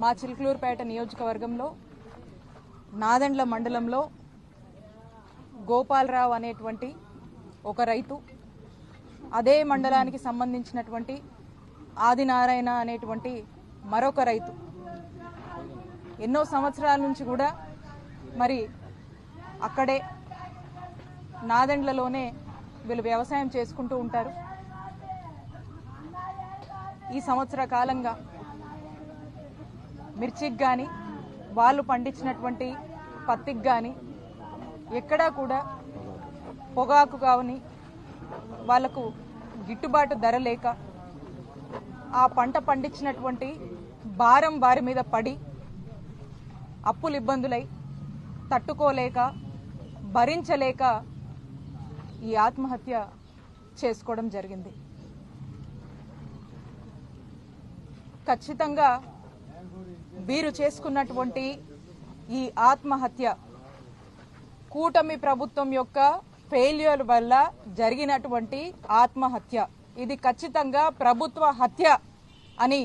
మా చిలుకలూరుపేట నియోజకవర్గంలో నాదెండ్ల మండలంలో గోపాలరావు అనేటువంటి ఒక రైతు అదే మండలానికి సంబంధించినటువంటి ఆదినారాయణ అనేటువంటి మరొక రైతు. ఎన్నో సంవత్సరాల నుంచి కూడా మరి అక్కడే నాదెండ్లలోనే వీళ్ళు వ్యవసాయం చేసుకుంటూ ఉంటారు. ఈ సంవత్సర కాలంగా మిర్చికి కానీ వాళ్ళు పండించినటువంటి పత్తికి కానీ ఎక్కడా కూడా పొగాకు కావని వాళ్ళకు గిట్టుబాటు ధర లేక ఆ పంట పండించినటువంటి భారం వారి మీద పడి అప్పులు ఇబ్బందులై తట్టుకోలేక భరించలేక ఈ ఆత్మహత్య చేసుకోవడం జరిగింది. ఖచ్చితంగా వీరు చేసుకున్నటువంటి ఈ ఆత్మహత్య కూటమి ప్రభుత్వం యొక్క ఫెయిల్యూర్ వల్ల జరిగినటువంటి ఆత్మహత్య. ఇది ఖచ్చితంగా ప్రభుత్వ హత్య అని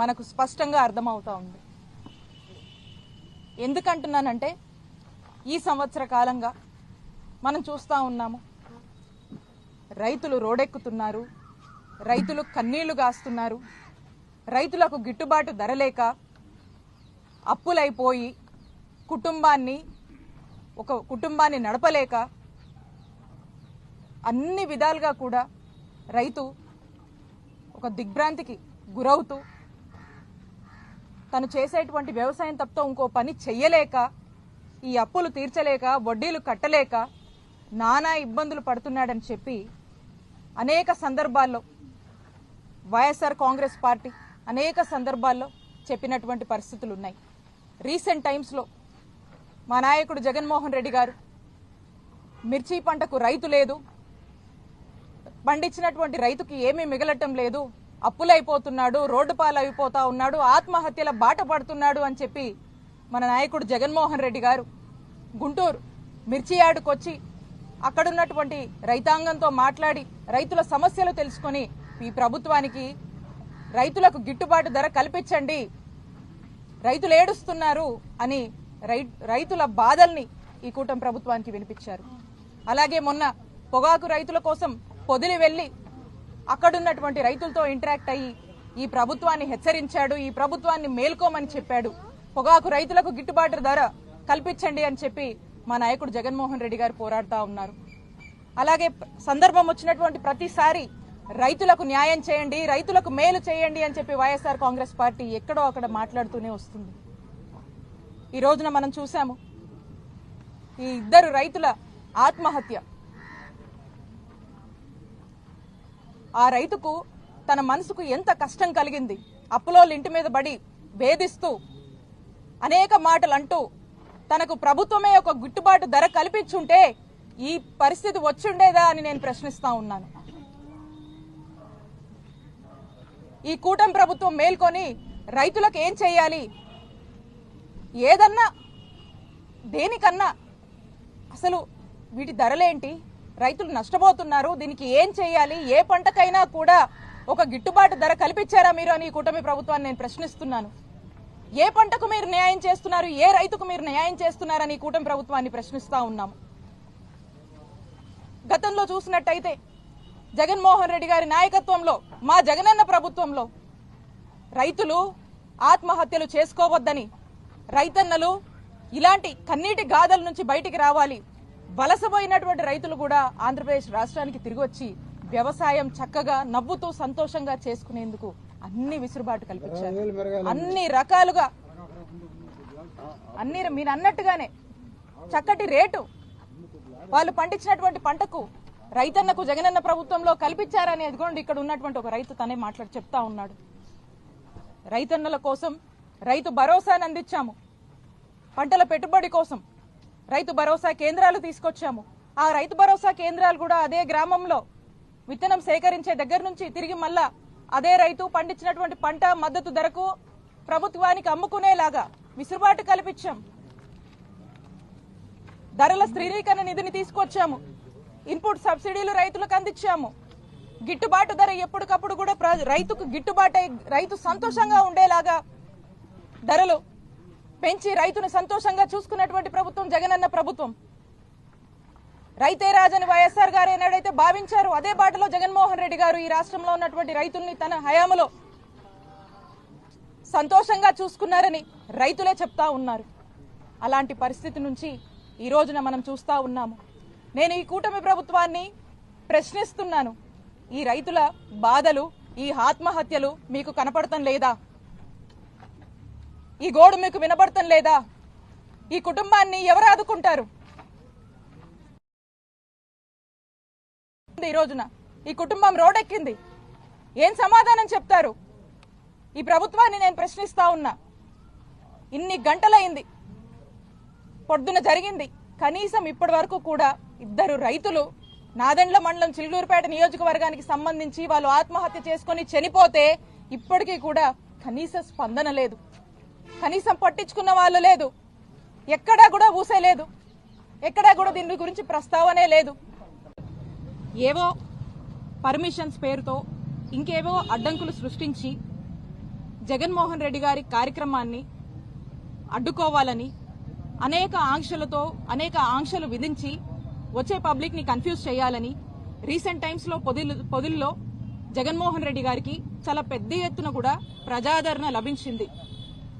మనకు స్పష్టంగా అర్థమవుతా ఉంది. ఎందుకంటున్నానంటే ఈ సంవత్సర కాలంగా మనం చూస్తూ ఉన్నాము. రైతులు రోడెక్కుతున్నారు. రైతులు కన్నీళ్ళు గాస్తున్నారు. రైతులకు గిట్టుబాటు ధర లేక అప్పులైపోయి కుటుంబాన్ని ఒక కుటుంబాన్ని నడపలేక అన్ని విధాలుగా కూడా రైతు ఒక దిగ్భ్రాంతికి గురవుతూ తను చేసేటువంటి వ్యవసాయం తప్ప ఇంకో పని చెయ్యలేక ఈ అప్పులు తీర్చలేక వడ్డీలు కట్టలేక నానా ఇబ్బందులు పడుతున్నాడని చెప్పి అనేక సందర్భాల్లో వైఎస్ఆర్ కాంగ్రెస్ పార్టీ అనేక సందర్భాల్లో చెప్పినటువంటి పరిస్థితులు ఉన్నాయి రీసెంట్ టైమ్స్లో మా నాయకుడు జగన్మోహన్ రెడ్డి గారు మిర్చి పంటకు రైతు లేదు పండించినటువంటి రైతుకి ఏమీ మిగలటం లేదు అప్పులైపోతున్నాడు రోడ్డు పాలైపోతా ఉన్నాడు ఆత్మహత్యల బాట పడుతున్నాడు అని చెప్పి మన నాయకుడు జగన్మోహన్ రెడ్డి గారు గుంటూరు మిర్చి యార్డుకొచ్చి అక్కడున్నటువంటి రైతాంగంతో మాట్లాడి రైతుల సమస్యలు తెలుసుకొని ఈ ప్రభుత్వానికి రైతులకు గిట్టుబాటు ధర కల్పించండి. రైతులు ఏడుస్తున్నారు అని రై- రైతుల బాధల్ని ఈ కూటమి ప్రభుత్వానికి వినిపించారు. అలాగే మొన్న పొగాకు రైతుల కోసం పొదిలి వెళ్ళి అక్కడున్నటువంటి రైతులతో ఇంటరాక్ట్ అయ్యి ఈ ప్రభుత్వాన్ని హెచ్చరించాడు ఈ ప్రభుత్వాన్ని మేల్కోమని చెప్పాడు. పొగాకు రైతులకు గిట్టుబాటు ధర కల్పించండి అని చెప్పి మా నాయకుడు జగన్మోహన్ రెడ్డి గారు పోరాడుతా ఉన్నారు. అలాగే సందర్భం వచ్చినటువంటి ప్రతిసారి రైతులకు న్యాయం చేయండి రైతులకు మేలు చేయండి అని చెప్పి వైఎస్ఆర్ కాంగ్రెస్ పార్టీ ఎక్కడో అక్కడ మాట్లాడుతూనే వస్తుంది. ఈ రోజున మనం చూసాము ఈ ఇద్దరు రైతుల ఆత్మహత్య. ఆ రైతుకు తన మనసుకు ఎంత కష్టం కలిగింది అప్పులోళ్ళ ఇంటి మీద పడి వేధిస్తూ అనేక మాటలు అంటూ తనకు ప్రభుత్వమే ఒక గిట్టుబాటు ధర కల్పించుంటే ఈ పరిస్థితి వచ్చుండేదా అని నేను ప్రశ్నిస్తా ఉన్నాను. ఈ కూటమి ప్రభుత్వం మేల్కొని రైతులకు ఏం చేయాలి? ఏదన్నా దేనికన్నా అసలు వీటి ధరలేంటి? రైతులు నష్టపోతున్నారు దీనికి ఏం చేయాలి? ఏ పంటకైనా కూడా ఒక గిట్టుబాటు ధర కల్పించారా మీరు అని ఈ కూటమి ప్రభుత్వాన్ని నేను ప్రశ్నిస్తున్నాను. ఏ పంటకు మీరు న్యాయం చేస్తున్నారు? ఏ రైతుకు మీరు న్యాయం చేస్తున్నారని ఈ కూటమి ప్రభుత్వాన్ని ప్రశ్నిస్తా ఉన్నాము. గతంలో చూసినట్టయితే జగన్మోహన్ రెడ్డి గారి నాయకత్వంలో మా జగనన్న ప్రభుత్వంలో రైతులు ఆత్మహత్యలు చేసుకోవద్దని రైతన్నలు ఇలాంటి కన్నీటి గాథల నుంచి బయటికి రావాలి. వలసపోయినటువంటి రైతులు కూడా ఆంధ్రప్రదేశ్ రాష్ట్రానికి తిరిగి వచ్చి వ్యవసాయం చక్కగా నవ్వుతూ సంతోషంగా చేసుకునేందుకు అన్ని విసురుబాటు కల్పించారు. అన్ని రకాలుగా అన్ని మీరు అన్నట్టుగానే చక్కటి రేటు వాళ్ళు పండించినటువంటి పంటకు రైతన్నకు జగనన్న ప్రభుత్వంలో కల్పించారని ఎదుగుండి ఇక్కడ ఉన్నటువంటి ఒక రైతు తనే మాట్లాడి చెప్తా ఉన్నాడు. రైతన్నల కోసం రైతు భరోసాను అందించాము. పంటల పెట్టుబడి కోసం రైతు భరోసా కేంద్రాలు తీసుకొచ్చాము. ఆ రైతు భరోసా కేంద్రాలు కూడా అదే గ్రామంలో విత్తనం సేకరించే దగ్గర నుంచి తిరిగి మళ్ళా అదే రైతు పండించినటువంటి పంట మద్దతు ధరకు ప్రభుత్వానికి అమ్ముకునేలాగా విసురుబాటు కల్పించాం. ధరల స్థిరీకరణ నిధిని తీసుకొచ్చాము. ఇన్పుట్ సబ్సిడీలు రైతులకు అందించాము. గిట్టుబాటు ధర ఎప్పటికప్పుడు కూడా ప్ర- రైతుకు గిట్టుబాటు రైతు సంతోషంగా ఉండేలాగా ధరలు పెంచి రైతును సంతోషంగా చూసుకున్నటువంటి ప్రభుత్వం జగనన్న ప్రభుత్వం. రైతే రాజని వైఎస్ఆర్ గారు ఏనాడైతే భావించారు అదే బాటలో జగన్మోహన్ రెడ్డి గారు ఈ రాష్ట్రంలో ఉన్నటువంటి రైతుల్ని తన హయాములో సంతోషంగా చూసుకున్నారని రైతులే చెప్తా ఉన్నారు. అలాంటి పరిస్థితి నుంచి ఈ రోజున మనం చూస్తా ఉన్నాము. నేను ఈ కూటమి ప్రభుత్వాన్ని ప్రశ్నిస్తున్నాను. ఈ రైతుల బాధలు ఈ ఆత్మహత్యలు మీకు కనపడటం లేదా? ఈ గోడు మీకు వినపడటం లేదా? ఈ కుటుంబాన్ని ఎవరు ఆదుకుంటారు? ఈ రోజున ఈ కుటుంబం రోడెక్కింది. ఏం సమాధానం చెప్తారు? ఈ ప్రభుత్వాన్ని నేను ప్రశ్నిస్తా ఉన్నా. ఇన్ని గంటలైంది. పొద్దున జరిగింది. కనీసం ఇప్పటి వరకు కూడా ఇద్దరు రైతులు నాదెండ్ల మండలం చిల్లూరుపేట నియోజకవర్గానికి సంబంధించి వాళ్ళు ఆత్మహత్య చేసుకొని చనిపోతే ఇప్పటికీ కూడా కనీస స్పందన లేదు. కనీసం పట్టించుకున్న వాళ్ళు లేదు. ఎక్కడా కూడా ఊసే లేదు. ఎక్కడా కూడా దీని గురించి ప్రస్తావనే లేదు. ఏవో పర్మిషన్స్ పేరుతో ఇంకేవో అడ్డంకులు సృష్టించి జగన్మోహన్ రెడ్డి గారి కార్యక్రమాన్ని అడ్డుకోవాలని అనేక ఆంక్షలతో అనేక ఆంక్షలు విధించి వచ్చే పబ్లిక్ని కన్ఫ్యూజ్ చేయాలని రీసెంట్ టైమ్స్లో పొదుల్లో పొదిల్లో జగన్మోహన్ రెడ్డి గారికి చాలా పెద్ద ఎత్తున కూడా ప్రజాదరణ లభించింది.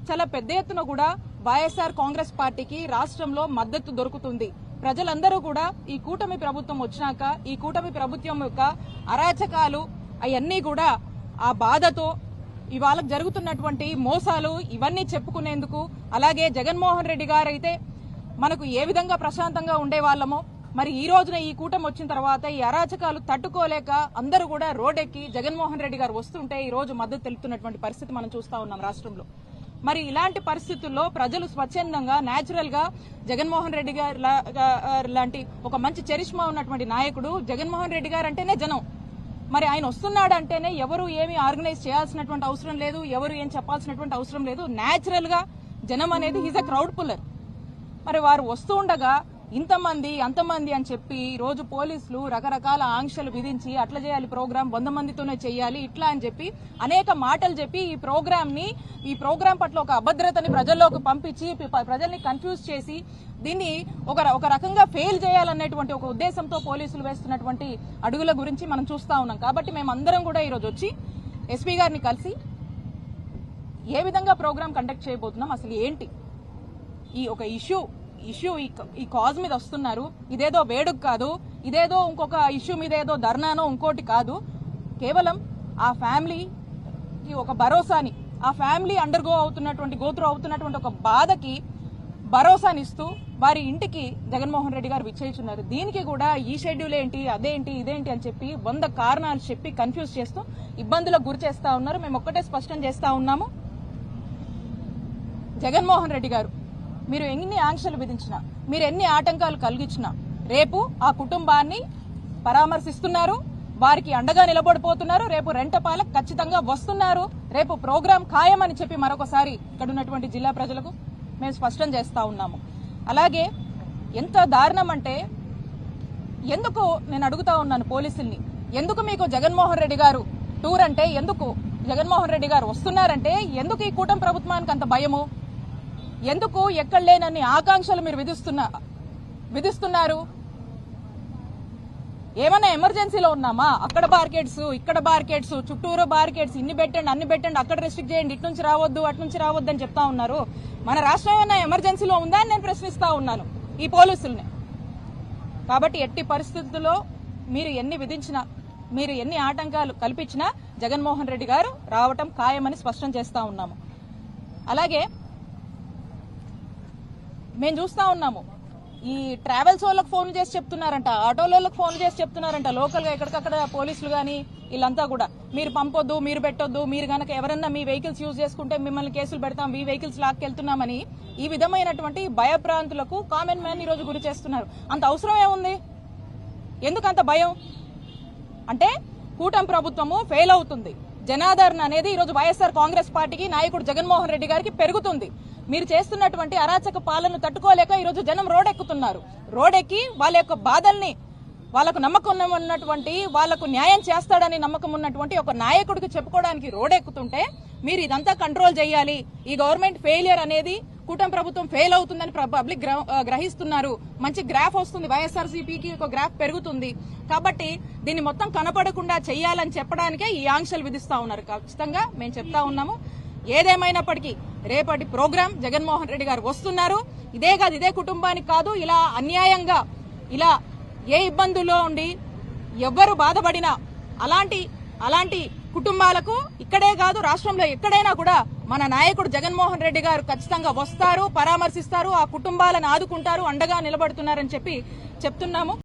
చాలా పెద్ద ఎత్తున కూడా వైఎస్ఆర్ కాంగ్రెస్ పార్టీకి రాష్ట్రంలో మద్దతు దొరుకుతుంది. ప్రజలందరూ కూడా ఈ కూటమి ప్రభుత్వం వచ్చినాక ఈ కూటమి ప్రభుత్వం యొక్క అరాచకాలు అవన్నీ కూడా ఆ బాధతో ఇవాళ జరుగుతున్నటువంటి మోసాలు ఇవన్నీ చెప్పుకునేందుకు అలాగే జగన్మోహన్ రెడ్డి గారైతే మనకు ఏ విధంగా ప్రశాంతంగా ఉండేవాళ్ళమో మరి ఈ రోజున ఈ కూటమి వచ్చిన తర్వాత ఈ అరాచకాలు తట్టుకోలేక అందరూ కూడా రోడ్డెక్కి జగన్మోహన్ రెడ్డి గారు వస్తుంటే ఈ రోజు మద్దతు తెలుపుతున్నటువంటి పరిస్థితి మనం చూస్తా ఉన్నాం రాష్ట్రంలో. మరి ఇలాంటి పరిస్థితుల్లో ప్రజలు స్వచ్ఛందంగా న్యాచురల్గా జగన్మోహన్ రెడ్డి గారు లాంటి ఒక మంచి చరిష్మా ఉన్నటువంటి నాయకుడు జగన్మోహన్ రెడ్డి గారు అంటేనే జనం. మరి ఆయన వస్తున్నాడు అంటేనే ఎవరు ఏమి ఆర్గనైజ్ చేయాల్సినటువంటి అవసరం లేదు ఎవరు ఏం చెప్పాల్సినటువంటి అవసరం లేదు. న్యాచురల్గా జనం అనేది హీజ్ అ క్రౌడ్ పుల్లర్. మరి వారు వస్తూ ఉండగా ఇంతమంది అంతమంది అని చెప్పి రోజు పోలీసులు రకరకాల ఆంక్షలు విధించి అట్లా చేయాలి ప్రోగ్రాం వంద మందితోనే చేయాలి ఇట్లా అని చెప్పి అనేక మాటలు చెప్పి ఈ ప్రోగ్రామ్ని ఈ ప్రోగ్రాం పట్ల ఒక అభద్రతని ప్రజల్లోకి పంపించి ప్రజల్ని కన్ఫ్యూజ్ చేసి దీన్ని ఒక ఒక రకంగా ఫెయిల్ చేయాలనేటువంటి ఒక ఉద్దేశంతో పోలీసులు వేస్తున్నటువంటి అడుగుల గురించి మనం చూస్తా ఉన్నాం. కాబట్టి మేము అందరం కూడా ఈరోజు వచ్చి ఎస్పీ గారిని కలిసి ఏ విధంగా ప్రోగ్రాం కండక్ట్ చేయబోతున్నాం అసలు ఏంటి? ఈ ఒక ఇష్యూ ఇష్యూ ఈ కాజ్ మీద వస్తున్నారు. ఇదేదో వేడుక కాదు ఇదేదో ఇంకొక ఇష్యూ మీద ఏదో ధర్నానో ఇంకోటి కాదు. కేవలం ఆ ఫ్యామిలీకి ఒక భరోసాని ఆ ఫ్యామిలీ అండర్గో అవుతున్నటువంటి గోత్రు అవుతున్నటువంటి ఒక బాధకి భరోసానిస్తూ వారి ఇంటికి జగన్మోహన్ రెడ్డి గారు విచ్చేస్తున్నారు. దీనికి కూడా ఈ షెడ్యూల్ ఏంటి అదేంటి ఇదేంటి అని చెప్పి వంద కారణాలు చెప్పి కన్ఫ్యూజ్ చేస్తూ ఇబ్బందులకు గురి చేస్తా ఉన్నారు. మేము ఒక్కటే స్పష్టం చేస్తా ఉన్నాము. జగన్మోహన్ రెడ్డి గారు మీరు ఎన్ని ఆంక్షలు విధించినా మీరు ఎన్ని ఆటంకాలు కలిగించినా రేపు ఆ కుటుంబాన్ని పరామర్శిస్తున్నారు వారికి అండగా నిలబడిపోతున్నారు రేపు రెంటపాలకు ఖచ్చితంగా వస్తున్నారు రేపు ప్రోగ్రాం ఖాయమని చెప్పి మరొకసారి ఇక్కడ ఉన్నటువంటి జిల్లా ప్రజలకు మేము స్పష్టం చేస్తా ఉన్నాము. అలాగే ఎంత దారుణం అంటే ఎందుకు నేను అడుగుతా ఉన్నాను పోలీసుల్ని? ఎందుకు మీకు జగన్మోహన్ రెడ్డి గారు టూర్ అంటే ఎందుకు జగన్మోహన్ రెడ్డి గారు వస్తున్నారంటే ఎందుకు ఈ కూటమి ప్రభుత్వానికి అంత భయము? ఎందుకు ఎక్కడ లేనన్ని ఆకాంక్షలు మీరు విధిస్తున్నా విధిస్తున్నారు? ఏమైనా ఎమర్జెన్సీలో ఉన్నామా? అక్కడ బార్కెట్స్ ఇక్కడ బార్కెట్స్ చుట్టూరు బార్కెట్స్ ఇన్ని పెట్టండి అన్ని పెట్టండి అక్కడ రెస్ట్రిక్ట్ చేయండి ఇటు నుంచి రావద్దు అటు నుంచి రావద్దు అని చెప్తా ఉన్నారు. మన రాష్ట్రం ఏమైనా ఎమర్జెన్సీలో ఉందా అని నేను ప్రశ్నిస్తా ఉన్నాను ఈ పోలీసుల్ని. కాబట్టి ఎట్టి పరిస్థితుల్లో మీరు ఎన్ని విధించినా మీరు ఎన్ని ఆటంకాలు కల్పించినా జగన్మోహన్ రెడ్డి గారు రావటం ఖాయమని స్పష్టం చేస్తా ఉన్నాము. అలాగే మేము చూస్తా ఉన్నాము. ఈ ట్రావెల్స్ వాళ్ళకి ఫోన్ చేసి చెప్తున్నారంట ఆటోల వాళ్ళకి ఫోన్ చేసి చెప్తున్నారంట లోకల్గా ఎక్కడికక్కడ పోలీసులు గాని వీళ్ళంతా కూడా. మీరు పంపొద్దు మీరు పెట్టొద్దు మీరు గనక ఎవరన్నా మీ వెహికల్స్ యూజ్ చేసుకుంటే మిమ్మల్ని కేసులు పెడతాం మీ వెహికల్స్ లాక్కెళ్తున్నామని ఈ విధమైనటువంటి భయప్రాంతులకు కామన్ మ్యాన్ ఈ రోజు గురి చేస్తున్నారు. అంత అవసరం ఏముంది? ఎందుకు అంత భయం? అంటే కూటమి ప్రభుత్వము ఫెయిల్ అవుతుంది. జనాదరణ అనేది ఈ రోజు వైఎస్ఆర్ కాంగ్రెస్ పార్టీకి నాయకుడు జగన్మోహన్ రెడ్డి గారికి పెరుగుతుంది. మీరు చేస్తున్నటువంటి అరాచక పాలన తట్టుకోలేక ఈ రోజు జనం రోడెక్కుతున్నారు. రోడెక్కి వాళ్ళ యొక్క బాధల్ని వాళ్ళకు నమ్మకం ఉన్నటువంటి వాళ్ళకు న్యాయం చేస్తాడని నమ్మకం ఉన్నటువంటి ఒక నాయకుడికి చెప్పుకోవడానికి రోడెక్కుతుంటే మీరు ఇదంతా కంట్రోల్ చేయాలి. ఈ గవర్నమెంట్ ఫెయిలియర్ అనేది కూటమి ప్రభుత్వం ఫెయిల్ అవుతుందని పబ్లిక్ గ్రహిస్తున్నారు. మంచి గ్రాఫ్ వస్తుంది. వైఎస్ఆర్సీపీకి ఒక గ్రాఫ్ పెరుగుతుంది. కాబట్టి దీన్ని మొత్తం కనపడకుండా చేయాలని చెప్పడానికే ఈ ఆంక్షలు విధిస్తా ఉన్నారు. ఖచ్చితంగా మేము చెప్తా ఉన్నాము. ఏదేమైనప్పటికీ రేపటి ప్రోగ్రాం జగన్మోహన్ రెడ్డి గారు వస్తున్నారు. ఇదే కాదు ఇదే కుటుంబానికి కాదు ఇలా అన్యాయంగా ఇలా ఏ ఇబ్బందుల్లో ఉండి ఎవ్వరు బాధపడినా అలాంటి అలాంటి కుటుంబాలకు ఇక్కడే కాదు రాష్ట్రంలో ఎక్కడైనా కూడా మన నాయకుడు జగన్మోహన్ రెడ్డి గారు ఖచ్చితంగా వస్తారు పరామర్శిస్తారు ఆ కుటుంబాలను ఆదుకుంటారు అండగా నిలబడుతున్నారని చెప్పి చెప్తున్నాము.